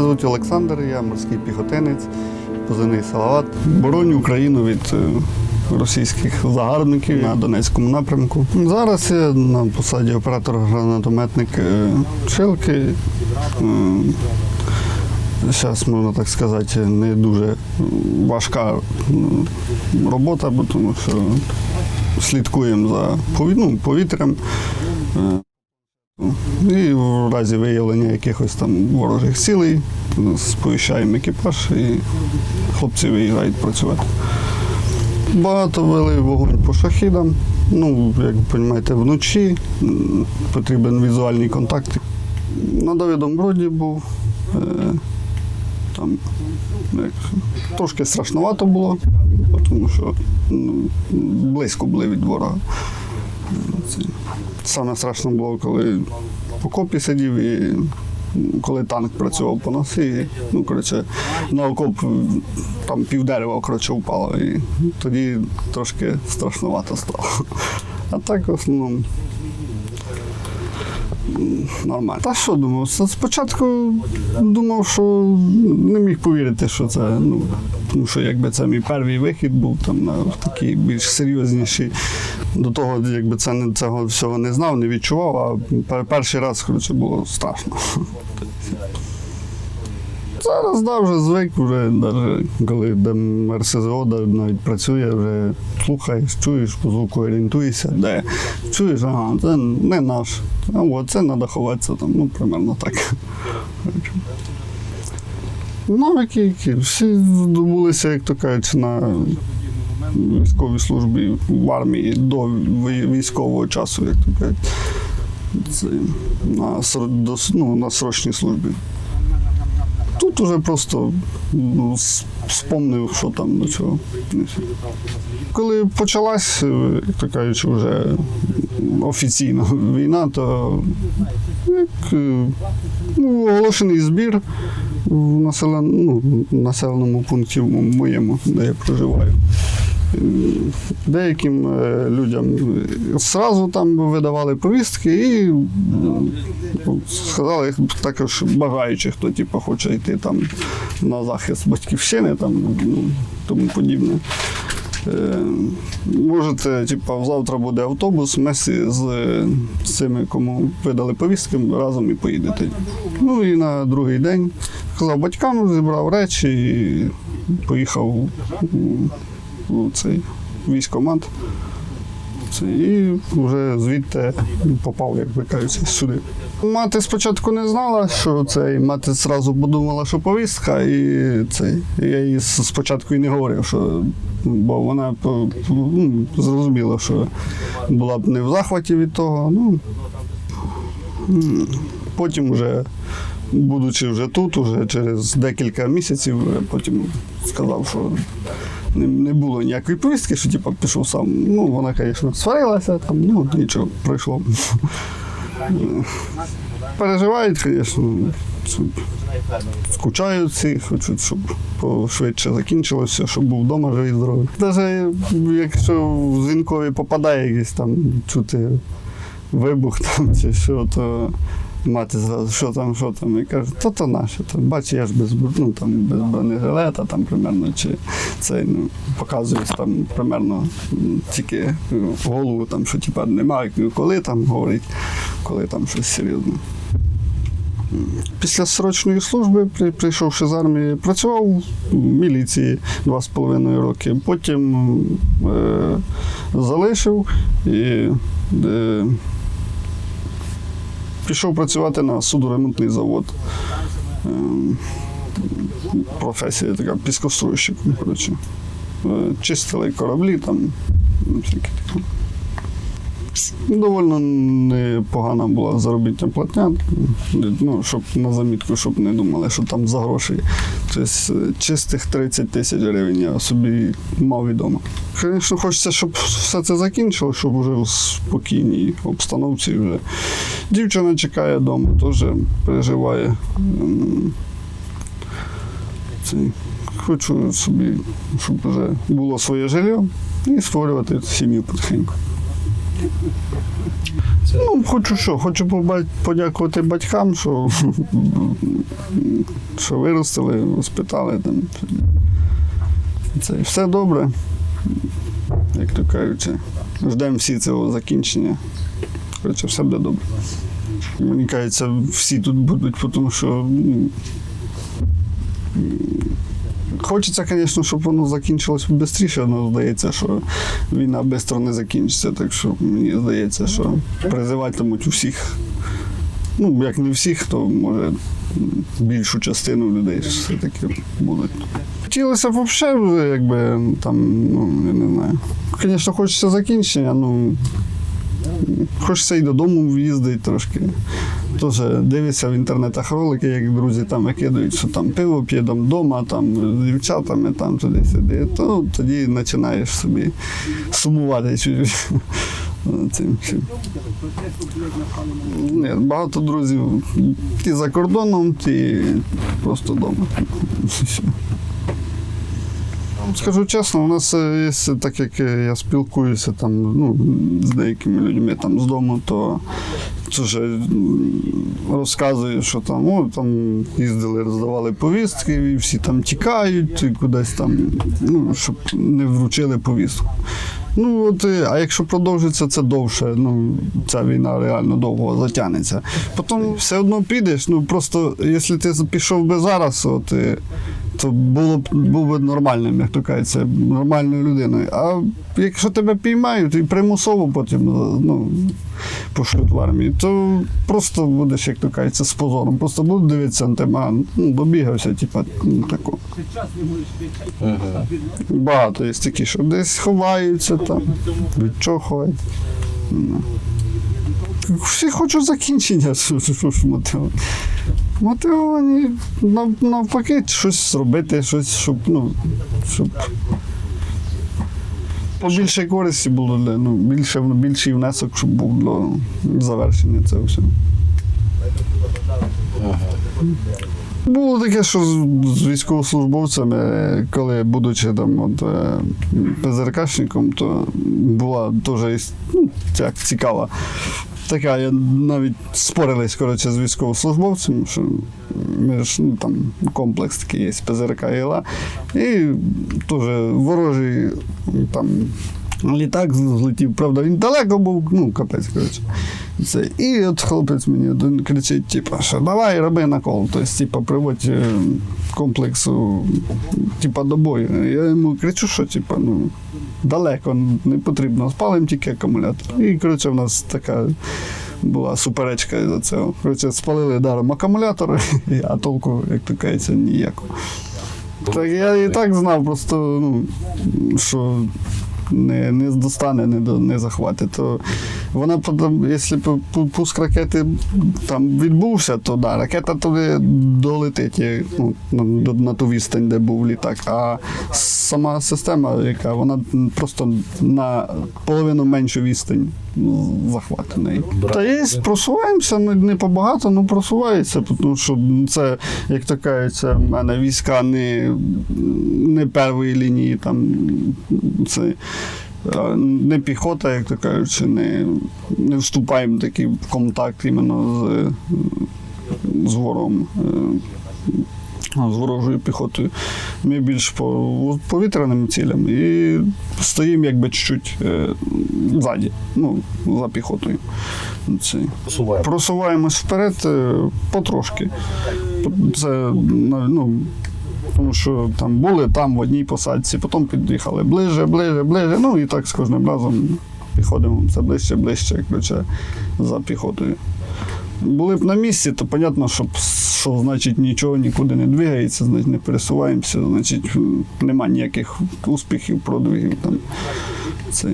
Звуть Олександр, я морський піхотинець, позивний Салават. Бороню Україну від е, російських загарбників на Донецькому напрямку. Зараз я на посаді оператор-гранатометник е, Шилки. Зараз, можна так сказати, не дуже важка робота, бо тому що слідкуємо за ну, повітрям. І в разі виявлення якихось там ворожих цілей сповіщаємо екіпаж і хлопці виїжджають працювати. Багато вели вогонь по шахідам. Ну, як ви розумієте, вночі потрібен візуальний контакт. На Давидом Броді був. Е, там трошки страшновато було, тому що ну, близько були від ворога. Саме страшно було, коли в окопі сидів і коли танк працював по нас. І, ну, коротше, на окоп там півдерева коротше, впало. І тоді трошки страшновато стало. А так в основному нормально. Та що думав? Спочатку думав, що не міг повірити, що це. Ну, тому що якби це мій перший вихід був там на такий більш серйозніший. До того, якби це не цього всього не знав, не відчував, а перший раз коротше, було страшно. Зараз да, вже звик, вже коли де РСЗО да, навіть працює, вже слухаєш, чуєш, по звуку орієнтуєшся, де чуєш, ага, це не наш. А от це треба ховатися там, ну, примерно так. Навики, які всі здобулися, як то кажуть, на військовій службі в армії до військового часу, як то кажуть. На, ну, на срочній службі. Тут уже просто ну, спомнив, що там до чого. Коли почалась, е, як то кажучи, вже офіційно війна, то як, е, ну, оголошений збір в населен, ну, населеному пункті моєму, де я проживаю. Деяким е, людям зразу там видавали повістки і сказали також бажаючи, хто типу, хоче йти там на захист батьківщини там, ну, тому подібне. Е, Можете, типу, завтра буде автобус, з, з цими, кому видали повістки, разом і поїдете. Ну і на другий день сказав батькам, зібрав речі і поїхав у, у цей військомат. І вже звідти попав, як ви кажуть, сюди. Мати спочатку не знала, що це, і мати одразу подумала, що повістка, і це, я їй спочатку і не говорив, що бо вона ну, зрозуміла, що була б не в захваті від того. Ну, потім вже, будучи вже тут, уже через декілька місяців, потім сказав, що не, не було ніякої повістки, що типу, пішов сам. Ну, вона, звісно, сварилася, там, ну, нічого, пройшло. Переживають, звісно, скучають всі, хочуть, щоб швидше закінчилося, щоб був вдома живий здоровий. Навіть якщо в дзвінкові попадає якийсь там чути вибух там чи що, то мати зразу, що там, що там, і каже, то то наше. То, бач, я ж без, ну, там, без бронежилета, там примерно, чи це ну, показує там примерно тільки ну, голову, там, що типа немає, коли там говорить, коли там щось серйозне. Після срочної служби, при- прийшовши з армії, працював в міліції два з половиною роки. Потім е, залишив і е, пішов працювати на судоремонтний завод. Е, професія така піскоструйщик. коротше. Е, Чистили кораблі там, ну, всякі такі. Довольно непогана була заробітна платня, ну, щоб на замітку, щоб не думали, що там за гроші. Тобто е, чистих 30 тисяч гривень я собі мав відомо. Звісно, хочеться, щоб все це закінчило, щоб вже в спокійній обстановці вже. Дівчина чекає вдома, теж переживає. Цей, Хочу собі, щоб вже було своє житло і створювати сім'ю потихеньку. Ну, хочу що, хочу подякувати батькам, що, що виростили, воспитали там. Це все добре. Як то кажуть, ждемо всі цього закінчення. Коротше, все буде добре. Мені кажеться, всі тут будуть, тому що ну, Хочеться, звісно, щоб воно закінчилось швидше, але здається, що війна швидко не закінчиться. Так що мені здається, що призиватимуть усіх. Ну, як не всіх, то може більшу частину людей все-таки будуть. Хотілося б взагалі, якби там, ну, я не знаю. Звісно, хочеться закінчення, ну хочеться і додому в'їздити трошки. Теж дивишся в інтернетах ролики, як друзі там викидають, що там пиво п'є вдома, там з дівчатами, там туди-сюди, то тоді починаєш собі сумувати чуть цим всім. Ні, багато друзів ті за кордоном, ті просто вдома. Скажу чесно, у нас е, є, так як е, я спілкуюся там, ну, з деякими людьми там з дому, то теж м, розказую, що там, о, там їздили, роздавали повістки, і всі там тікають, і кудись там, ну, щоб не вручили повістку. Ну, от, е, а якщо продовжиться це довше, ну, ця війна реально довго затягнеться. Потім все одно підеш, ну просто якщо ти пішов би зараз, от, е, то було б був би нормальним, як то кажеться, нормальною людиною. А якщо тебе піймають і примусово потім ну, пошлють в армію, то просто будеш, як то кажеться, з позором. Просто будуть дивитися на тебе, а, ну, добігався, типа, ну, тако. Багато є такі, що десь ховаються там, від чого ховають. Ну. Всі хочуть закінчення, мотивовані. Мотивовані навпаки, щось зробити, щось, щоб, ну, щоб побільше користі було для, ну, більше, більший внесок, щоб був для завершення цього всього. Було таке, що з- з військовослужбовцями, коли будучи там от, е, ПЗРКшником, то була теж ну, цікава. Така, я навіть спорились коротше, з військовослужбовцем, що ми ж ну, там комплекс такий є ПЗРК ІЛА. І теж ворожий там літак злетів, правда, він далеко був, ну, капець, коротше. Це. І от хлопець мені один кричить, типу, що давай роби накол. Тобто, типу, приводь е, комплексу типу, до бою. Я йому кричу, що типу, ну, далеко не потрібно, спалимо тільки акумулятор. І коротше, в нас така була суперечка за цього. Коротше, спалили даром акумулятор, а толку, як то кажеться, ніякого. Так я і так знав, просто, ну, що не, не достане, не, не захватить. То вона потім, якщо пуск ракети там відбувся, то да, ракета туди долетить ну, на, на ту відстань, де був літак. А сама система, яка вона просто на половину меншу відстань ну. Та є, просуваємося, не, не побагато, але просувається, тому що це, як то кажеться, в мене війська не, не першої лінії, там це. Не піхота, як то кажучи, не, не вступаємо такий в контакт іменно з, з ворогом, е, з ворожою піхотою. Ми більш по повітряним цілям і стоїмо якби чуть-чуть е, ззаді, ну, за піхотою. Це. Просуваємось вперед е, потрошки. Це ну, тому що там були там в одній посадці, потім під'їхали ближе, ближе, ближе. Ну і так з кожним разом підходимо все ближче, ближче, коротше, за піхотою. Були б на місці, то понятно, що, що значить нічого нікуди не двигається, значить не пересуваємося, значить нема ніяких успіхів, продвигів там. Це.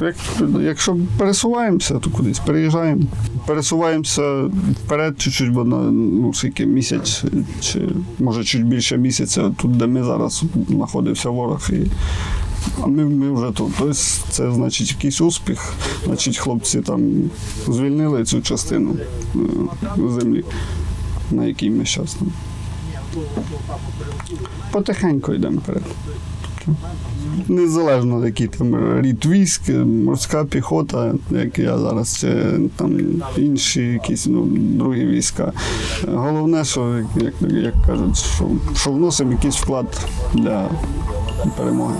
Як, якщо пересуваємося, то кудись переїжджаємо. Пересуваємося вперед чуть-чуть, бо на ну, скільки місяць, чи може чуть більше місяця, тут, де ми зараз знаходився ворог. І, а ми, ми вже тут. Тобто це значить якийсь успіх. Значить, хлопці там звільнили цю частину е, землі, на якій ми зараз. Потихеньку йдемо вперед. Незалежно який там рід військ, морська піхота, як я зараз, чи там інші якісь ну, другі війська. Головне, що як, як кажуть, що, що вносимо якийсь вклад для перемоги.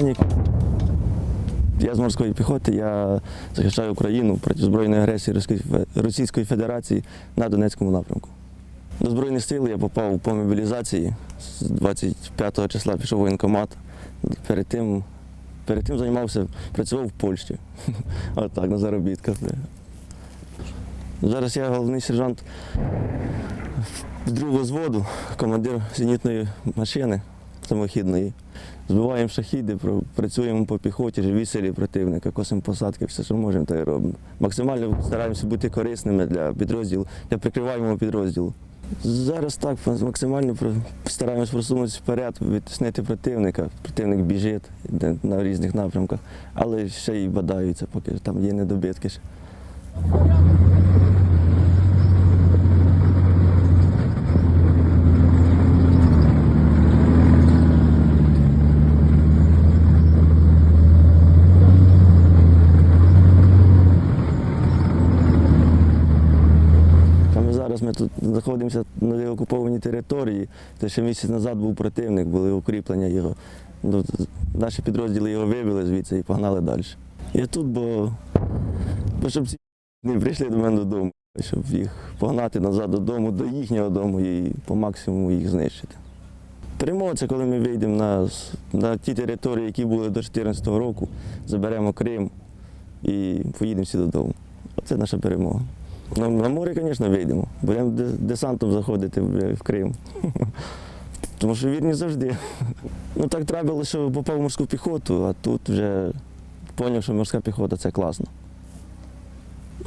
Позивний. Я з морської піхоти, я захищаю Україну проти збройної агресії Російської Федерації на Донецькому напрямку. До Збройних сил я попав по мобілізації. З 25 числа пішов воєнкомат. Перед тим, перед тим займався, працював в Польщі. От так, на заробітках. Зараз я головний сержант другого зводу, командир зенітної машини самохідної. Збиваємо шахіди, працюємо по піхоті, живі силі противника, косимо посадки, все, що можемо, те і робимо. Максимально стараємося бути корисними для підрозділу, для прикриваємо підрозділу. Зараз так, максимально стараємось просунутися вперед, відтіснити противника. Противник біжить на різних напрямках, але ще й бадаються, поки там є недобитки. ще. Саме зараз ми тут знаходимося на окупованій території. Те, що місяць назад був противник, були укріплення його. Ну, наші підрозділи його вибили звідси і погнали далі. Я тут, бо, бо щоб ці не прийшли до мене додому, щоб їх погнати назад додому, до їхнього дому і по максимуму їх знищити. Перемога це коли ми вийдемо на, на ті території, які були до 2014 року, заберемо Крим і поїдемо всі додому. Оце наша перемога. На, на море, звісно, вийдемо. Будемо десантом заходити в, Крим. Тому що вірні завжди. Ну так трапилося, що попав в морську піхоту, а тут вже зрозумів, що морська піхота це класно.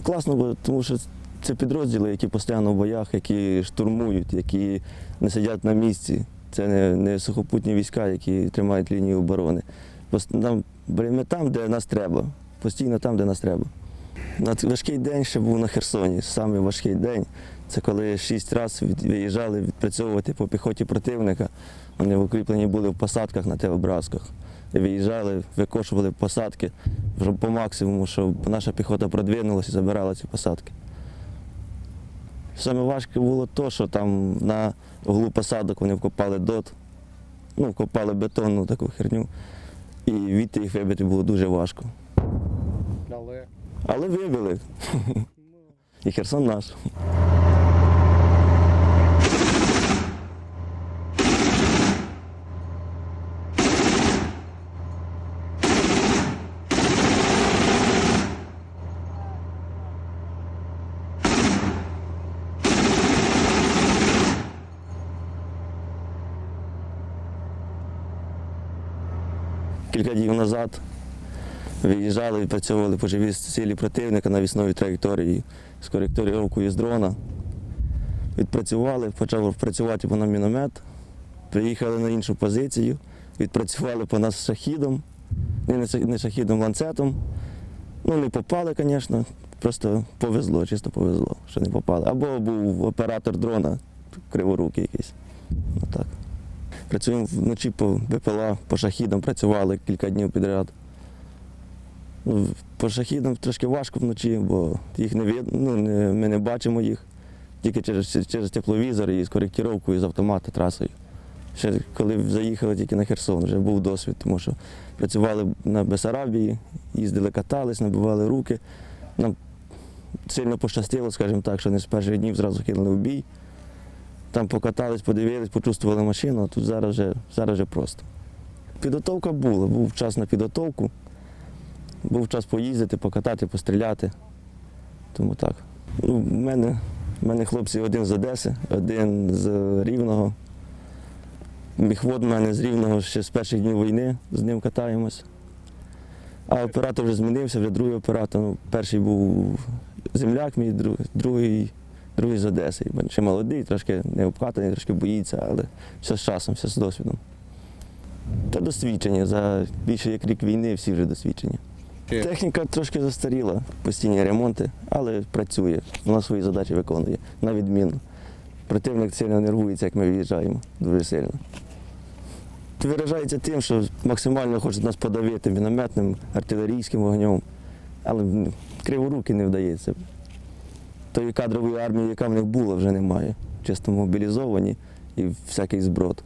Класно, бо тому що це підрозділи, які постійно в боях, які штурмують, які не сидять на місці. Це не, не сухопутні війська, які тримають лінію оборони. Нам, там, де нас треба, постійно там, де нас треба. Важкий день ще був на Херсоні. Саме важкий день. Це коли шість разів виїжджали відпрацьовувати по піхоті противника. Вони укріплені були в посадках на телебразках. Виїжджали, викошували посадки по максимуму, щоб наша піхота продвинулася і забирала ці посадки. Саме важке було те, що там на углу посадок вони вкопали дот, ну, вкопали бетонну таку херню. І відти їх вибити було дуже важко. Але вибили. І Херсон наш. Кілька днів назад виїжджали, відпрацьовували по живій силі противника на вісновій траєкторії з коректоріровкою з дрона. Відпрацювали, почав працювати по нам міномет. Приїхали на іншу позицію, відпрацювали по нас шахідом, не, шахідом, ланцетом. Ну, не попали, звісно, просто повезло, чисто повезло, що не попали. Або був оператор дрона, криворукий якийсь. Ну. Працюємо вночі по БПЛА, по шахідам працювали кілька днів підряд. По шахідам трошки важко вночі, бо їх не видно, ну, не, ми не бачимо їх. Тільки через, через тепловізор і з коректіровкою з автомата трасою. Ще коли заїхали тільки на Херсон, вже був досвід, тому що працювали на Бесарабії, їздили, катались, набивали руки. Нам сильно пощастило, скажімо так, що не з перших днів зразу кинули в бій. Там покатались, подивились, почувствували машину, а тут зараз вже, зараз вже просто. Підготовка була, був час на підготовку. Був час поїздити, покатати, постріляти. Тому так. Ну, в мене, в мене хлопці один з Одеси, один з Рівного. Міхвод в мене з Рівного ще з перших днів війни, з ним катаємось. А оператор вже змінився, вже другий оператор. Ну, перший був земляк, мій друг- другий другий з Одеси. Бо Ще молодий, трошки не обкатаний, трошки боїться, але все з часом, все з досвідом. Та досвідчення. За більше як рік війни всі вже досвідчені. Техніка трошки застаріла, постійні ремонти, але працює. Вона свої задачі виконує на відмінно. Противник сильно нервується, як ми виїжджаємо, дуже сильно. Виражається тим, що максимально хочуть нас подавити мінометним, артилерійським вогнем, але криворуки не вдається. Тої кадрової армії, яка в них була, вже немає. Чисто мобілізовані і всякий зброд.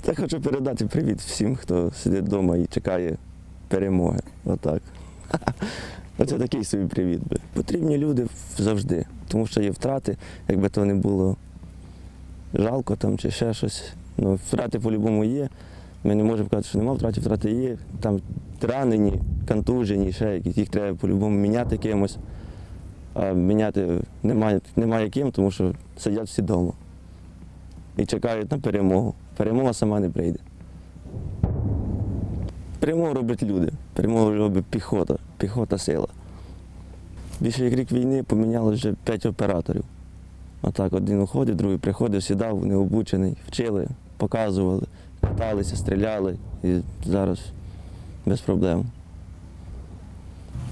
Та хочу передати привіт всім, хто сидить вдома і чекає перемоги. Отак. Оце такий собі привіт. би. Потрібні люди завжди, тому що є втрати, якби то не було жалко там чи ще щось. Ну, втрати по-любому є. Ми не можемо казати, що немає втрати, втрати є. Там ранені, контужені, ще якісь. Їх треба по-любому міняти кимось. А міняти немає, немає ким, тому що сидять всі вдома. І чекають на перемогу. Перемога сама не прийде. Перемогу роблять люди, перемогу робить піхота, піхота сила. Більше як рік війни поміняло вже п'ять операторів. Отак, один уходив, другий приходив, сідав, необучений, вчили, показували, каталися, стріляли і зараз без проблем.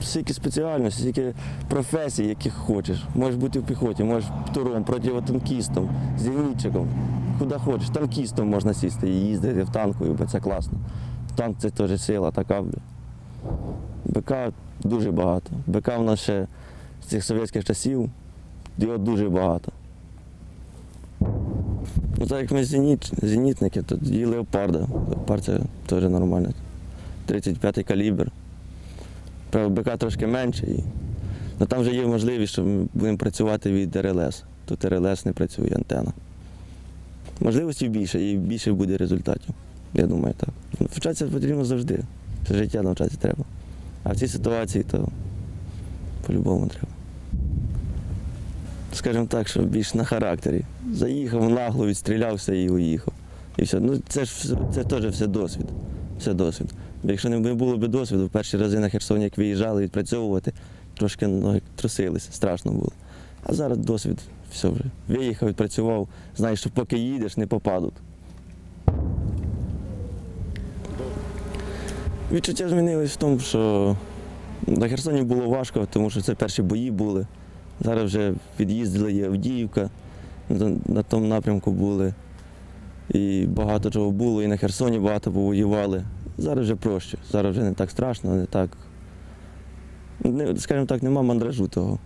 Стільки спеціальностей, стільки професій, яких хочеш. Можеш бути в піхоті, можеш птуром, противотанкістом, зенітчиком, куди хочеш. Танкістом можна сісти і їздити в танку, бо це класно. Танк це теж сила така. БК дуже багато. БК в нас ще з цих совєтських часів, його дуже багато. Ну, так як ми зеніт, зенітники, то і леопарда. Леопард це теж нормально. 35-й калібр. Правда, БК трошки менше. І... Ну, там вже є можливість, що ми будемо працювати від РЛС. Тут РЛС не працює антенна. Можливостей більше і більше буде результатів. Я думаю, так. Ну, Вчатися потрібно завжди. Це життя навчатися треба. А в цій ситуації то по-любому треба. Скажімо так, що більш на характері. Заїхав нагло, відстрілявся і уїхав. І все. Ну, це ж це теж все досвід. Все досвід. Якщо не було б досвіду, в перші рази на Херсоні, як виїжджали відпрацьовувати, трошки ноги трусилися, страшно було. А зараз досвід, все вже. Виїхав, відпрацював, знаєш, що поки їдеш, не попадуть. Відчуття змінилось в тому, що на Херсоні було важко, тому що це перші бої були. Зараз вже під'їздили є Авдіївка, на- тому напрямку були. І багато чого було, і на Херсоні багато повоювали. Зараз вже проще, зараз вже не так страшно, не так. Скажімо так, нема мандражу того.